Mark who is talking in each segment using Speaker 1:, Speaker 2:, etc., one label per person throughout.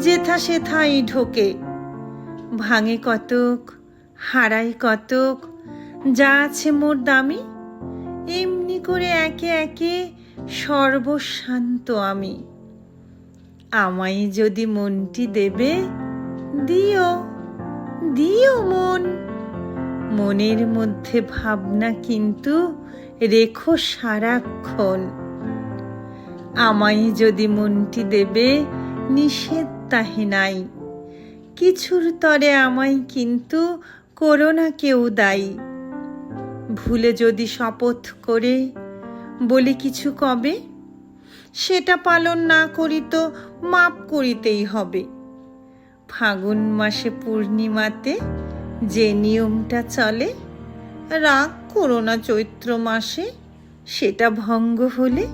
Speaker 1: যেথা সেথাই ঢোকে। ভাঙে কতক হারাই কতক, যা আছে মোর দামি, এমনি করে একে একে সর্বশান্ত আমি। আমায় যদি মনটি দেবে, দিও দিও মন। মনের মধ্যে ভাবনা কিন্তু রেখো সারাক্ষণ। আমায় যদি মনটি দেবে নিষেধ তাহে নাই। কিছুর তরে আমায় কিন্তু করো না কেউ দায়ী। ভুলে যদি শপথ করে, বলি কিছু কবে? সেটা পালন না করি তো মাপ করিতেই হবে। ফাগুন মাসে পূর্ণিমাতে যে নিয়মটা চলে, রাগ করো না চৈত্র মাসে, সেটা ভঙ্গ হলে।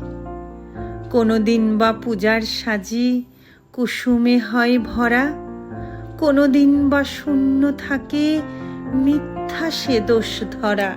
Speaker 1: কোনো দিন বা পূজার সাজি কুসুমে হয় ভরা। কোনোদিন বা শূন্য থাকে মিথ্যা সে দোষ ধরা।